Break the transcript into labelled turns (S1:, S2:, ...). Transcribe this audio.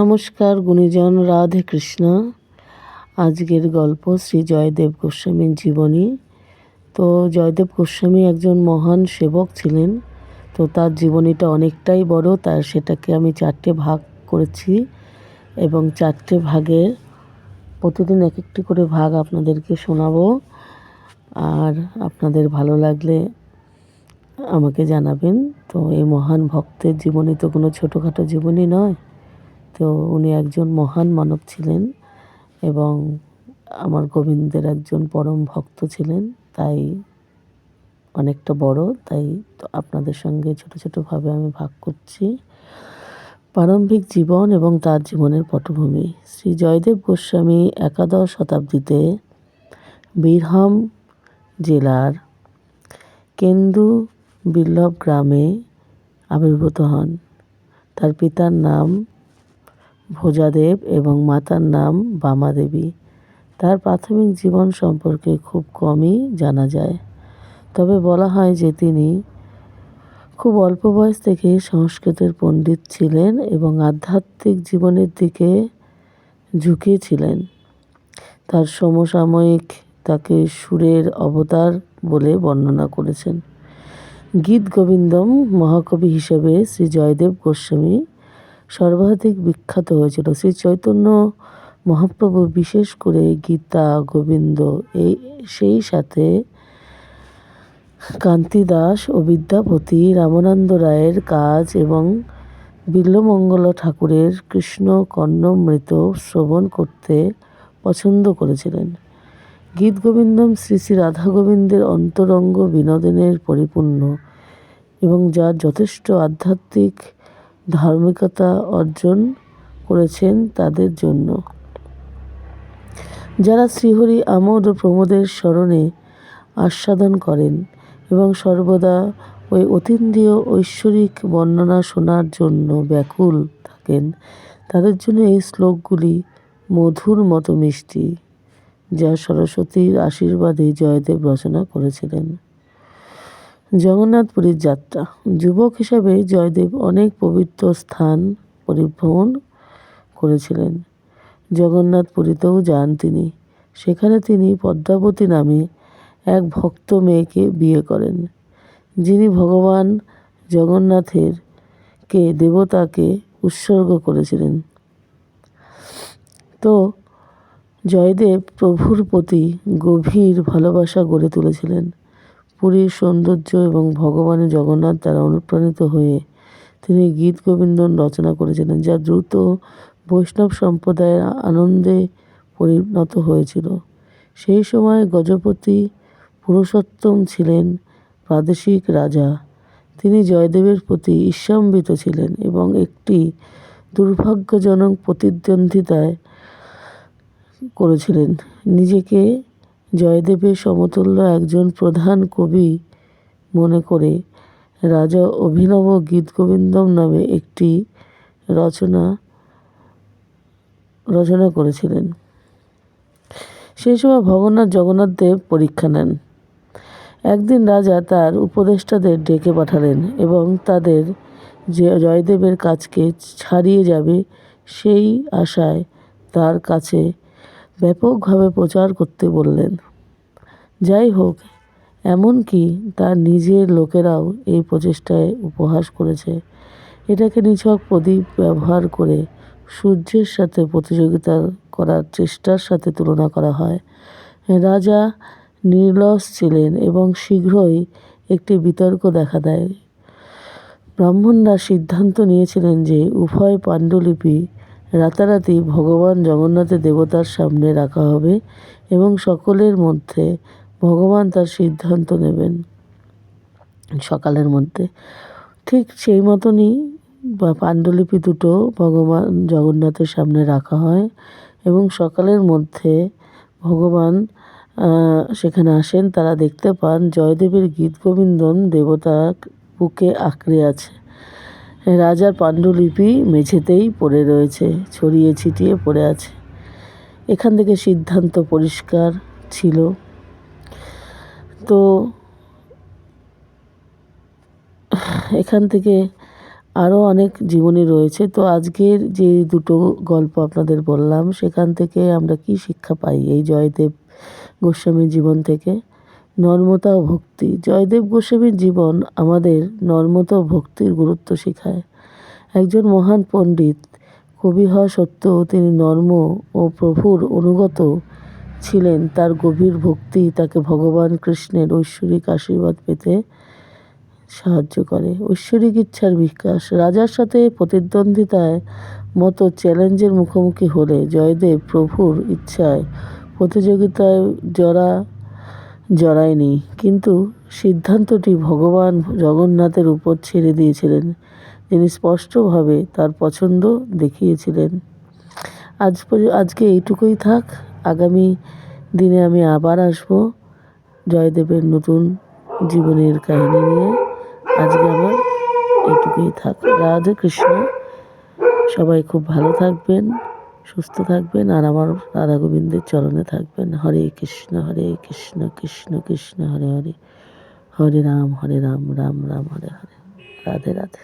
S1: নমস্কার গুণীজন রাধে কৃষ্ণ আজকের গল্প শ্রী জয়দেব গোস্বামীর জীবনী তো জয়দেব গোস্বামী একজন মহান সেবক ছিলেন তো তার জীবনীটা অনেকটাই বড় তার সেটাকে আমি চারটে ভাগ করেছি এবং চারটে ভাগে প্রতিদিন এক একটি করে ভাগ আপনাদেরকে শোনাবো আর আপনাদের ভালো লাগলে আমাকে জানাবেন তো এই মহান ভক্তের জীবনী তো কোনো ছোটোখাটো জীবনী নয় তো উনি একজন মহান মানব ছিলেন এবং আমার গোবিন্দের একজন পরম ভক্ত ছিলেন তাই অনেকটা বড় তাই আপনাদের সঙ্গে ছোট ছোটোভাবে আমি ভাগ করছি প্রারম্ভিক জীবন এবং তার জীবনের পটভূমি শ্রী জয়দেব গোস্বামী একাদশ শতাব্দীতে বীরহাম জেলার কেন্দু বিল্লভ গ্রামে আবির্ভূত হন তার পিতার নাম ভোজাদেব এবং মাতার নাম বামাদেবী তার প্রাথমিক জীবন সম্পর্কে খুব কমই জানা যায় তবে বলা হয় যে তিনি খুব অল্প বয়স থেকে সংস্কৃতের পণ্ডিত ছিলেন এবং আধ্যাত্মিক জীবনের দিকে ঝুঁকিয়েছিলেন তার সমসাময়িক তাকে সুরের অবতার বলে বর্ণনা করেছেন গীত গোবিন্দম মহাকবি হিসেবে শ্রী জয়দেব গোস্বামী সর্বাধিক বিখ্যাত হয়েছিল শ্রী চৈতন্য মহাপ্রভু বিশেষ করে গীতা গোবিন্দ এই সেই সাথে কান্তি দাস ও বিদ্যাপতি রামানন্দ রায়ের কাজ এবং বিল্লমঙ্গল ঠাকুরের কৃষ্ণ কর্ণমৃত শ্রবণ করতে পছন্দ করেছিলেন গীত গোবিন্দম শ্রী শ্রী রাধা গোবিন্দের অন্তরঙ্গ বিনোদনের পরিপূর্ণ এবং যা যথেষ্ট আধ্যাত্মিক ধার্মিকতা অর্জন করেছেন তাদের জন্য যারা শ্রীহরি আমোদ ও প্রমোদের স্মরণে আস্বাদন করেন এবং সর্বদা ওই অতীন্দ্রিয় ঐশ্বরিক বর্ণনা শোনার জন্য ব্যাকুল থাকেন তাদের জন্য এই শ্লোকগুলি মধুর মতো মিষ্টি যা সরস্বতীর আশীর্বাদে জয়দেব রচনা করেছিলেন জগন্নাথপুরীর যাত্রা যুবক হিসাবে জয়দেব অনেক পবিত্র স্থান পরিভ্রমণ করেছিলেন জগন্নাথপুরীতেও যান তিনি সেখানে তিনি পদ্মাবতী নামে এক ভক্ত মেয়েকে বিয়ে করেন যিনি ভগবান জগন্নাথের কে দেবতাকে উৎসর্গ করেছিলেন তো জয়দেব প্রভুর প্রতি গভীর ভালোবাসা গড়ে তুলেছিলেন পুরীর সৌন্দর্য এবং ভগবানের জগন্নাথ দ্বারা অনুপ্রাণিত হয়ে তিনি গীত গোবিন্দন রচনা করেছিলেন যা দ্রুত বৈষ্ণব সম্প্রদায়ের আনন্দে পরিণত হয়েছিল সেই সময় গজপতি পুরুষোত্তম ছিলেন প্রাদেশিক রাজা তিনি জয়দেবের প্রতি ঈশ্বাম্বিত ছিলেন এবং একটি দুর্ভাগ্যজনক প্রতিদ্বন্দ্বিতায় করেছিলেন নিজেকে জয়দেবের সমতুল্য একজন প্রধান কবি মনে করে রাজা অভিনব গীতগোবিন্দম নামে একটি রচনা রচনা করেছিলেন সেই সময় ভগন্নাথ জগন্নাথ দেব পরীক্ষা নেন একদিন রাজা তার উপদেষ্টাদের ডেকে পাঠালেন এবং তাদের যে জয়দেবের কাজকে ছাড়িয়ে যাবে সেই আশায় তার কাছে ব্যাপকভাবে প্রচার করতে বললেন যাই হোক এমনকি তার নিজের লোকেরাও এই প্রচেষ্টায় উপহাস করেছে এটাকে নিছক প্রদীপ ব্যবহার করে সূর্যের সাথে প্রতিযোগিতা করার চেষ্টার সাথে তুলনা করা হয় রাজা নির্লস ছিলেন এবং শীঘ্রই একটি বিতর্ক দেখা দেয় ব্রাহ্মণরা সিদ্ধান্ত নিয়েছিলেন যে উভয় পাণ্ডুলিপি রাতারাতি ভগবান জগন্নাথের দেবতার সামনে রাখা হবে এবং সকলের মধ্যে ভগবান তার সিদ্ধান্ত নেবেন সকালের মধ্যে ঠিক সেই মতনই বা পাণ্ডুলিপি দুটো ভগবান জগন্নাথের সামনে রাখা হয় এবং সকালের মধ্যে ভগবান সেখানে আসেন তারা দেখতে পান জয়দেবের গীত গোবিন্দন দেবতা বুকে আঁকড়ে আছে রাজার পাণ্ডুলিপি মেঝেতেই পড়ে রয়েছে ছড়িয়ে ছিটিয়ে পড়ে আছে এখান থেকে সিদ্ধান্ত পরিষ্কার ছিল তো এখান থেকে আরও অনেক জীবনী রয়েছে তো আজকের যে দুটো গল্প আপনাদের বললাম সেখান থেকে আমরা কি শিক্ষা পাই এই জয়দেব গোস্বামীর জীবন থেকে নর্মতা ও ভক্তি জয়দেব গোস্বামীর জীবন আমাদের নর্মতা ও ভক্তির গুরুত্ব শেখায় একজন মহান পণ্ডিত কবি হওয়া সত্ত্বেও তিনি নর্ম ও প্রভুর অনুগত ছিলেন তার গভীর ভক্তি তাকে ভগবান কৃষ্ণের ঐশ্বরিক আশীর্বাদ পেতে সাহায্য করে ঐশ্বরিক ইচ্ছার বিকাশ রাজার সাথে প্রতিদ্বন্দ্বিতায় মতো চ্যালেঞ্জের মুখোমুখি হলে জয়দেব প্রভুর ইচ্ছায় প্রতিযোগিতায় জরা জড়ায়নি কিন্তু সিদ্ধান্তটি ভগবান জগন্নাথের উপর ছেড়ে দিয়েছিলেন তিনি স্পষ্টভাবে তার পছন্দ দেখিয়েছিলেন আজ আজকে এইটুকুই থাক আগামী দিনে আমি আবার আসব জয়দেবের নতুন জীবনের কাহিনী নিয়ে আজকে আমার এটুকুই থাক রাধাকৃষ্ণ কৃষ্ণ সবাই খুব ভালো থাকবেন সুস্থ থাকবেন আর আমার রাধা গোবিন্দের চরণে থাকবেন হরে কৃষ্ণ হরে কৃষ্ণ কৃষ্ণ কৃষ্ণ হরে হরে হরে রাম হরে রাম রাম রাম হরে হরে রাধে রাধে